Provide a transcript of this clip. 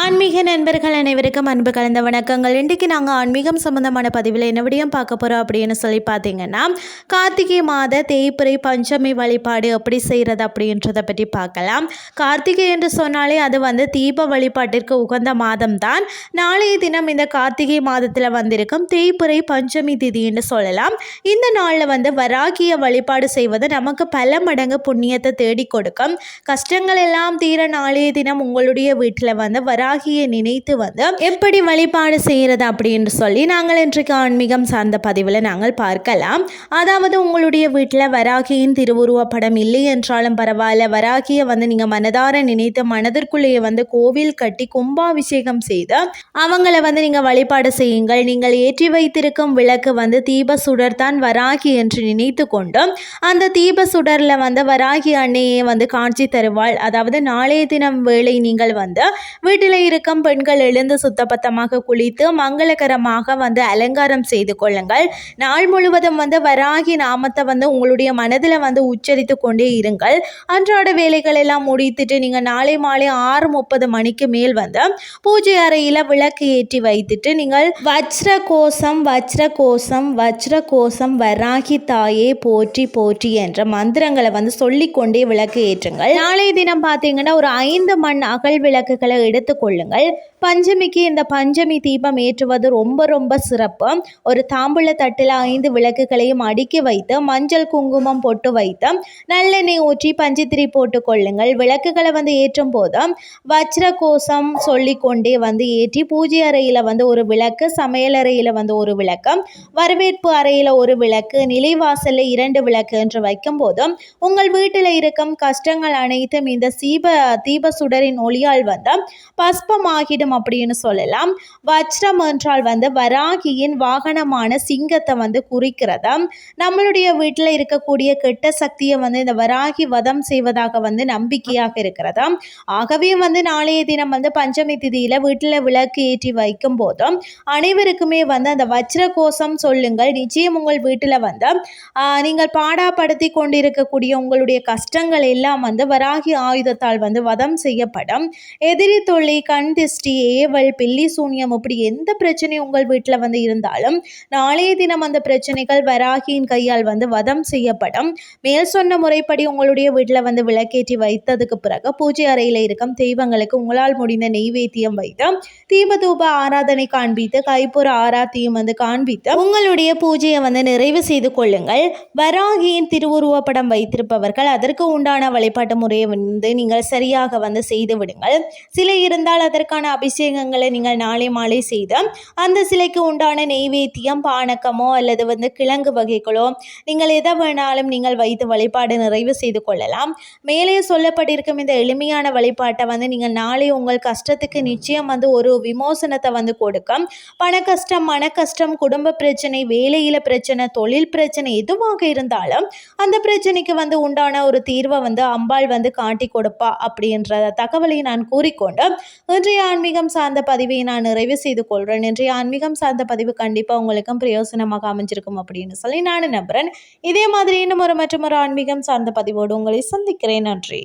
ஆன்மீக நண்பர்கள் அனைவருக்கும் அன்பு கலந்த வணக்கங்கள். இன்றைக்கு நாங்கள் ஆன்மீகம் சம்மந்தமான பதிவில் என்ன விடயம் பார்க்க போகிறோம் அப்படின்னு சொல்லி பார்த்தீங்கன்னா கார்த்திகை மாத தேய்பிறை பஞ்சமி வழிபாடு எப்படி செய்கிறது அப்படின்றத பற்றி பார்க்கலாம். கார்த்திகை என்று சொன்னாலே அது வந்து தீப வழிபாட்டிற்கு உகந்த மாதம் தான் நாளைய தினம் இந்த கார்த்திகை மாதத்தில் வந்திருக்கும் தேய்பிறை பஞ்சமி திதி என்று சொல்லலாம். இந்த நாளில் வந்து வராகிய வழிபாடு செய்வது நமக்கு பல மடங்கு புண்ணியத்தை தேடி கொடுக்கும். கஷ்டங்கள் எல்லாம் தீர நாளைய தினம் உங்களுடைய வீட்டில் வந்து வராகியை நினைத்து வந்து எப்படி வழிபாடு செய்கிறது அப்படின்னு சொல்லி நாங்கள் இன்றைக்கு ஆன்மீகம் சார்ந்த பதிவில் நாங்கள் பார்க்கலாம். அதாவது உங்களுடைய வீட்டில் வராகியின் திருவுருவ படம் இல்லை என்றாலும் பரவாயில்ல. வராகியை வந்து நீங்கள் மனதார நினைத்து மனதிற்குள்ளேயே வந்து கோவில் கட்டி கும்பாபிஷேகம் செய்து அவங்கள வந்து நீங்கள் வழிபாடு செய்யுங்கள். நீங்கள் ஏற்றி வைத்திருக்கும் விளக்கு வந்து தீப சுடர் தான் வராகி என்று நினைத்து கொண்டு அந்த தீப சுடரில் வந்து வராகி அன்னையே வந்து காட்சி தருவாள். அதாவது நாளைய தினம் வேளை நீங்கள் வந்து வீட்டில் வீட்டில் இருக்கும் பெண்கள் எழுந்து சுத்தபத்தமாக குளித்து மங்களகரமாக வந்து அலங்காரம் செய்து கொள்ளுங்கள். நாள் முழுவதும் வந்து வராகி நாமத்தை வந்து உங்களுடைய மனதில் வந்து உச்சரித்து கொண்டே இருங்கள். அன்றாட வேலைகள் எல்லாம் முடித்துட்டு நீங்கள் நாளை மாலை ஆறு முப்பது மணிக்கு மேல் வந்து பூஜை அறையில் விளக்கு ஏற்றி வைத்துட்டு நீங்கள் வஜ்ர கோஷம் வஜ்ர கோஷம் வஜ்ர கோஷம் வராகி தாயே போற்றி போற்றி என்ற மந்திரங்களை வந்து சொல்லிக்கொண்டே விளக்கு ஏற்றுங்கள். நாளைய தினம் பார்த்தீங்கன்னா ஒரு ஐந்து மண் அகல் விளக்குகளை எடுத்து கொள்ளுங்கள். பஞ்சமிக்கு இந்த பஞ்சமி தீபம் ஏற்றுவது ரொம்ப ரொம்ப சிறப்பு. ஒரு தாம்பூல தட்டில் ஐந்து விளக்குகளையும் அடுக்கி வைத்து மஞ்சள் குங்குமம் போட்டு வைத்து நல்லெண்ணெய் ஊற்றி பஞ்சித்திரி போட்டு கொள்ளுங்கள். விளக்குகளை வந்து ஏற்றும் போது வஜ்ர கோஷம் சொல்லி கொண்டே வந்து ஏற்றி பூஜை அறையில் வந்து ஒரு விளக்கு சமையல் அறையில் வந்து ஒரு விளக்கு வரவேற்பு அறையில் ஒரு விளக்கு நிலைவாசலில் இரண்டு விளக்கு என்று வைக்கும் போதும் உங்கள் வீட்டில் இருக்கும் கஷ்டங்கள் அனைத்தும் இந்த சீப தீப சுடரின் ஒளியால் வந்து பஸ்பமாகிடும் அப்படின்னு சொல்லலாம். வஜ்ரம் என்றால் வந்து வராகியின் வாகனமான சிங்கத்தை வந்து குறிக்கிறதா? நம்மளுடைய வீட்டில் இருக்கக்கூடிய கெட்ட சக்தியை வந்து இந்த வராகி வதம் செய்வதாக வந்து நம்பிக்கையாக இருக்கிறதா? ஆகவே வந்து நாளைய தினம் வந்து பஞ்சமி திதியில் வீட்டில் விளக்கு ஏற்றி வைக்கும் போதும் அனைவருக்குமே வந்து அந்த வஜ்ர கோஷம் சொல்லுங்கள். நிச்சயம் உங்கள் வீட்டில் வந்து நீங்கள் பாடாப்படுத்தி கொண்டிருக்கக்கூடிய உங்களுடைய கஷ்டங்கள் எல்லாம் வந்து வராகி ஆயுதத்தால் வந்து வதம் செய்யப்படும். எதிரி தொல்லை கண் திஷ்டி ஏவல் பில்லி சூன்யம் இப்படி எந்த பிரச்சனை உங்கள் வீட்டில் வந்து இருந்தாலும் நாளைய தினம் அந்த பிரச்சனைகள் வராகியின் கையால் வந்து வதம் செய்யப்படும். மேல் சொன்ன முறைப்படி உங்களுடைய வீட்டில் வந்து விளக்கேற்றி வைத்ததுக்கு பிறகு பூஜை அறையில் இருக்கும் தெய்வங்களுக்கு உங்களால் முடிந்த நெய்வேத்தியம் வைத்து தீபதூப ஆராதனை காண்பித்து கைப்புற ஆராத்தியம் வந்து காண்பித்து உங்களுடைய பூஜையை வந்து நிறைவு செய்து கொள்ளுங்கள். வராகியின் திருவுருவப்படம் வைத்திருப்பவர்கள் அதற்கு உண்டான வழிபாட்டு முறையை வந்து நீங்கள் சரியாக வந்து செய்து விடுங்கள். இருந்தால் இருந்தால் அதற்கான அபிஷேகங்களை நீங்கள் நாளை மாலை செய்து அந்த சிலைக்கு உண்டான நெய்வேத்தியம் பானக்கமோ அல்லது வந்து கிழங்கு வகைகளோ நீங்கள் எதை வேணாலும் நீங்கள் வைத்து வழிபாடு நிறைவு செய்து கொள்ளலாம். மேலே சொல்லப்பட்டிருக்கும் இந்த எளிமையான வழிபாட்டை வந்து நீங்கள் நாளை உங்கள் கஷ்டத்துக்கு நிச்சயம் வந்து ஒரு விமோசனத்தை வந்து கொடுக்கும். பண கஷ்டம் மன கஷ்டம் குடும்ப பிரச்சனை வேலையில் பிரச்சனை தொழில் பிரச்சனை எதுவாக இருந்தாலும் அந்த பிரச்சனைக்கு வந்து உண்டான ஒரு தீர்வை வந்து அம்பாள் வந்து காட்டி கொடுப்பா அப்படின்ற தகவலை நான் கூறிக்கொண்டு இன்றைய ஆன்மீகம் சார்ந்த பதிவை நான் நிறைவு செய்து கொள்கிறேன் இன்றைய ஆன்மீகம் சார்ந்த பதிவு கண்டிப்பாக உங்களுக்கும் பிரயோசனமாக அமைஞ்சிருக்கும் அப்படின்னு சொல்லி நான் நம்புகிறேன் இதே மாதிரி இன்னும் ஒரு மற்றும் ஒரு ஆன்மீகம் சார்ந்த பதிவோடு உங்களை சந்திக்கிறேன். நன்றி.